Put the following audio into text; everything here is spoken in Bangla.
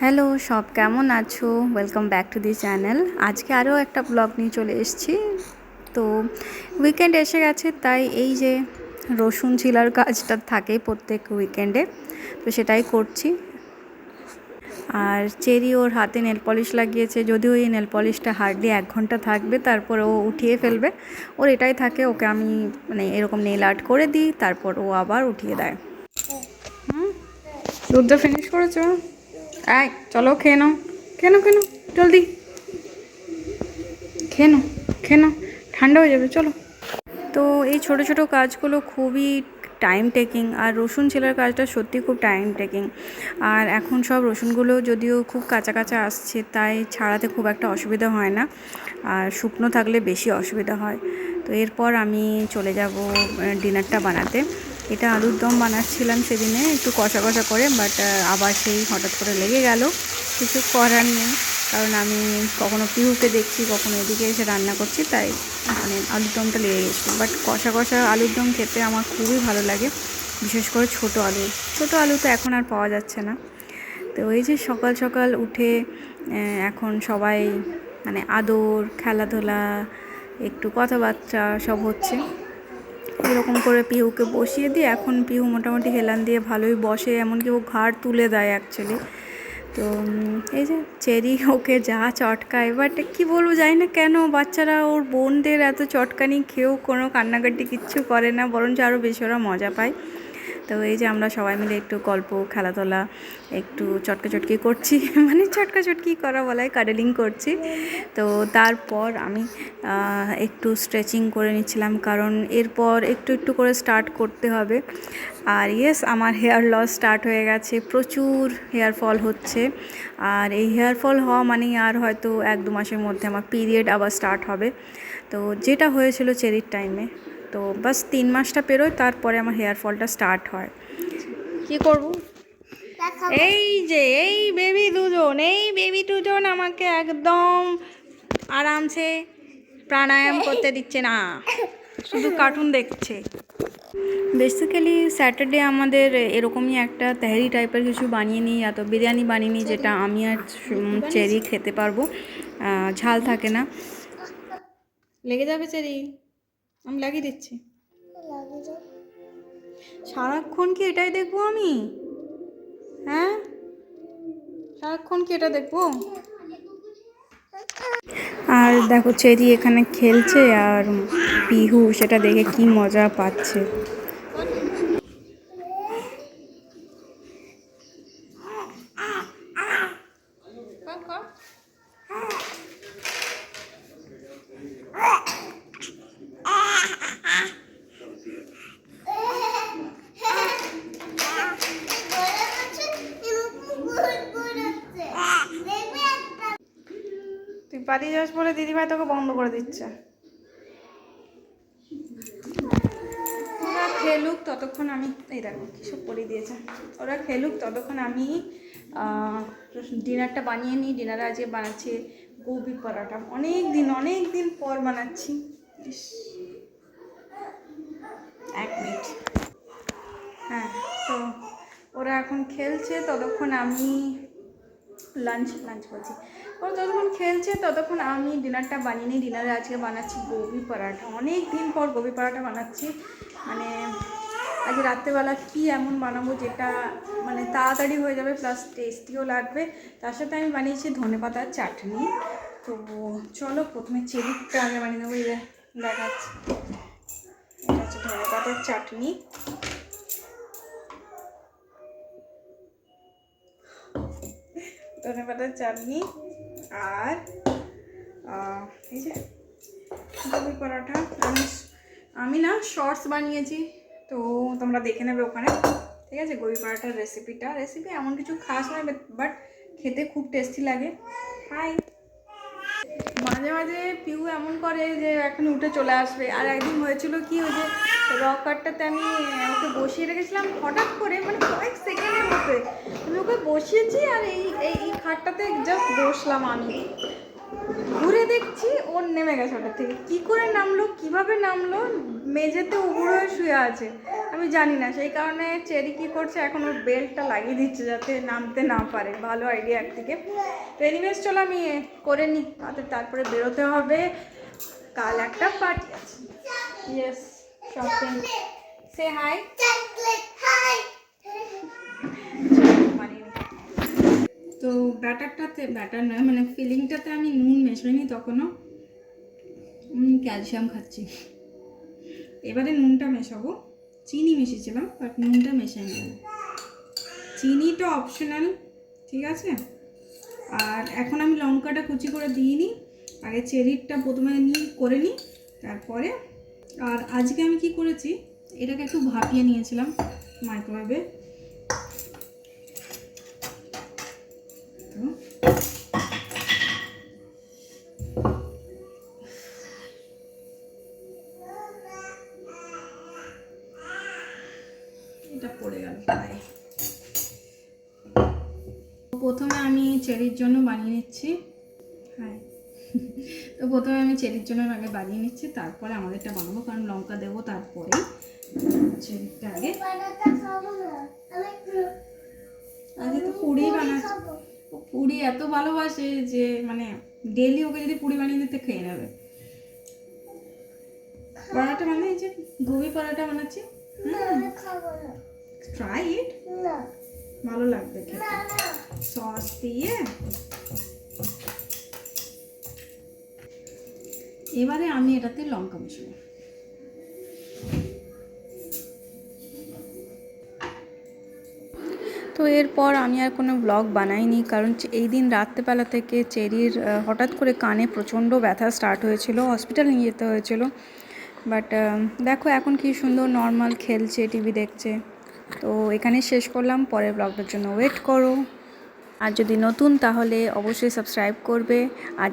হ্যালো, সব কেমন আছো? Welcome back to the channel আজকে আরও একটা ব্লগ নিয়ে চলে এসেছি। তো উইকেন্ড এসে গেছে, তাই এই যে রসুন ছিলার কাজটা থাকেই প্রত্যেক উইকেন্ডে তো সেটাই করছি। আর চেরি ওর হাতে নেল পলিশ লাগিয়েছে, যদিও এই নেল পলিশটা হার্ডলি এক ঘণ্টা থাকবে, তারপর ও উঠিয়ে ফেলবে। ওর এটাই থাকে, ওকে আমি মানে এরকম নেল আর্ট করে দিই, তারপর ও আবার উঠিয়ে দেয়। হুম? দুধটা ফিনিশ করেছ? আয় চলো খেয়ে নাও। কেন কেন জলদি। খেয়ে নাও খেয়ে নাও, ঠান্ডা হয়ে যাবে, চলো। তো এই ছোট ছোট কাজগুলো খুবই টাইম টেকিং আর রসুন ছেলার কাজটা সত্যি খুব টাইম টেকিং আর এখন সব রসুনগুলো যদিও খুব কাঁচা কাঁচা আসছে, তাই ছাড়াতে খুব একটা অসুবিধা হয় না। আর শুকনো থাকলে বেশি অসুবিধা হয়। তো এরপর আমি চলে যাব ডিনারটা বানাতে। এটা আলুর দম বানাচ্ছিলাম সেদিনে, একটু কষা কষা করে বাট আবার সেই হঠাৎ করে লেগে গেল। কিছু করার নেই, কারণ আমি কখনো পিহুকে দেখছি, কখনো এদিকে এসে রান্না করছি, তাই মানে আলুর দমটা লেগে গেছিল। বাট কষা কষা আলুর দম খেতে আমার খুবই ভালো লাগে, বিশেষ করে ছোট আলু। ছোট আলু তো এখন আর পাওয়া যাচ্ছে না। তো ওই যে সকাল সকাল উঠে এখন সবাই মানে আদর, খেলাধুলা, একটু কথাবার্তা সব হচ্ছে। এরকম করে পিহুকে বসিয়ে দিয়ে এখন পিহু মোটামুটি হেলান দিয়ে ভালোই বসে, এমনকি ও ঘাড় তুলে দেয় অ্যাকচুয়ালি তো এই যে চেরি ওকে যা চটকায় বাট কি বলব জানি না কেন বাচ্চারা ওর বোনদের এত চটকানি খেয়েও কোনো কান্নাকাটি কিচ্ছু করে না, বরঞ্চ আরও বেশি ওরা মজা পায়। তো এই যে আমরা সবাই মিলে একটু গল্প, খেলাধুলা, একটু চটকা চটকি করছি। মানে চটকা চটকি করা বলায় কাডেলিং করছি। তো তারপর আমি একটু স্ট্রেচিং করে নিচ্ছিলাম কারণ এরপর একটু একটু করে স্টার্ট করতে হবে। আর ইয়েস আমার হেয়ার লস স্টার্ট হয়ে গেছে, প্রচুর হেয়ার ফল হচ্ছে। আর এই হেয়ার ফল হওয়া মানেই আর হয়তো এক দু মাসের মধ্যে আমার পিরিয়ড আবার স্টার্ট হবে। তো যেটা হয়েছিল চেরির টাইমে তো বাস তিন মাসটা পেরোয় তারপরে আমার হেয়ার ফলটা স্টার্ট হয়। কি করব? এই যে এই বেবি দুজন এই বেবি দুজন আমাকে একদম আরামসে প্রাণায়াম করতে দিচ্ছে না শুধু কার্টুন দেখছে। বেসিক্যালি স্যাটারডে আমাদের এরকমই একটা তেহারি টাইপের কিছু বানিয়ে নিই এত বিরিয়ানি বানিয়ে নিই যেটা আমি আর চেরি খেতে পারব। ঝাল থাকে না। লেগে যাবে চেরি? আমি লাগিয়ে দিচ্ছি। সারাক্ষণ কি এটাই দেখব আমি? হ্যাঁ? সারাক্ষণ কি এটা দেখব? আর দেখো চেরি এখানে খেলছে আর পিহু সেটা দেখে কি মজা পাচ্ছে। পালিয়ে যাস বলে দিদিভাই তোকে বন্ধ করে দিচ্ছে। ওরা খেলুক ততক্ষণ আমি, এই দেখো কিসব পরিয়ে দিয়েছে। ওরা খেলুক ততক্ষণ আমি ডিনারটা বানিয়ে নিই। ডিনারে আজকে বানাচ্ছি গোবি পরোটা। অনেক দিন অনেক দিন পর বানাচ্ছি। এক মিনিট। হ্যাঁ তো ওরা এখন খেলছে। ততক্ষণ আমি লাঞ্চ লাঞ্চ করছি। ওরা যতক্ষণ খেলছে, ততক্ষণ আমি ডিনারটা বানিয়ে নিই। ডিনারে আজকে বানাচ্ছি গোবি পরাঠা। অনেক দিন পর গোবি পরাঠা বানাচ্ছি। মানে আজ রাত্রেবেলা কি এমন বানাবো যেটা মানে তাড়াতাড়ি হয়ে যাবে প্লাস টেস্টিও লাগবে। তার সাথে আমি বানিয়েছি ধনে পাতার চাটনি। তো চলো প্রথমে চেরিটা আগে বানিয়ে দেবো এই দেখাচ্ছি। ধনে পাতার চাটনি। ধনে পাতার চাটনি। আর এই যে গোবি পরোটা। আমি আমি না শর্টস বানিয়েছি, তো তোমরা দেখে নেবে ওখানে। ঠিক আছে গোবি পরোটার রেসিপিটা রেসিপি এমন কিছু খাস নয় বাট খেতে খুব টেস্টি লাগে। হাই মাঝে মাঝে পিউ এমন করে যে এখন উঠে চলে আসবে। আর একদিন হয়েছিল কি, ওই যে রকারটাতে আমি ওকে বসিয়ে রেখেছিলাম হঠাৎ করে মানে কয়েক সেকেন্ডের মধ্যে। আমি ওকে বসিয়েছি আর এই এই খাটটাতে জাস্ট বসলাম আমি। ঘুরে দেখছি ওর নেমে গেছে ওটার থেকে। কি করে নামলো, কীভাবে নামলো, মেঝেতে উবুড়ো হয়ে শুয়ে আছে, আমি জানি না। সেই কারণে চেরি কি করছে, এখন ওর বেল্টটা লাগিয়ে দিচ্ছে যাতে নামতে না পারে। ভালো আইডিয়া একদিকে তো এনিওয়েজ চলো আমি করে নিই তারপরে বেরোতে হবে। কাল একটা পার্টি আছে। ইয়েস শপিং সে হাই মানিয়ে নি। তো ব্যাটারটাতে, ব্যাটার নয় মানে ফিলিংটাতে আমি নুন মেশাইনি তখনও। ক্যালসিয়াম খাচ্ছি। এবারে নুনটা মেশাবো। চিনি মিশিয়েছিলাম, বাট নুনটা মেশাই নেব চিনিটা অপশনাল, ঠিক আছে? আর এখন আমি লঙ্কাটা কুচি করে দিইনি। আগে চেরিটা প্রথমে নিই করে নিই, তারপরে আর আজকে আমি কি করেছি, এটাকে একটু ভাপিয়ে নিয়েছিলাম মাইক্রোওয়েভে। প্রথমে আমি চেরির জন্য বানিয়ে নিচ্ছি। হ্যাঁ। তো প্রথমে আমি চেরির জন্য আগে বানিয়ে নিচ্ছি তারপরে আমাদেরটা বানাবো কারণ লঙ্কা দেবো তারপরে চেরিটা আগে। আগে তো পুরি বানাচ্ছি। পুরি এত ভালোবাসে যে মানে ডেলি ওকে যদি পুরি বানিয়ে দিতে খেয়ে নেবে। পরোটা মানে এই যে গোবি পরোটা বানাচ্ছি। ট্রাই ইট ভালো লাগবে খেতে। সস দিয়ে। এবারে আমি এটাতে লঙ্কা মেশাবো তো এরপর আমি আর কোনো ব্লগ বানাইনি, কারণ এই দিন রাত্রেবেলা থেকে চেরির হঠাৎ করে কানে প্রচণ্ড ব্যথা স্টার্ট হয়েছিল হসপিটাল নিয়ে যেতে হয়েছিল। বাট দেখো এখন কি সুন্দর নর্মাল খেলছে টিভি দেখছে। তো এখানে শেষ করলাম। পরের ব্লগটার জন্য ওয়েট করো। আর যদি নতুন, তাহলে অবশ্যই সাবস্ক্রাইব করবে। আর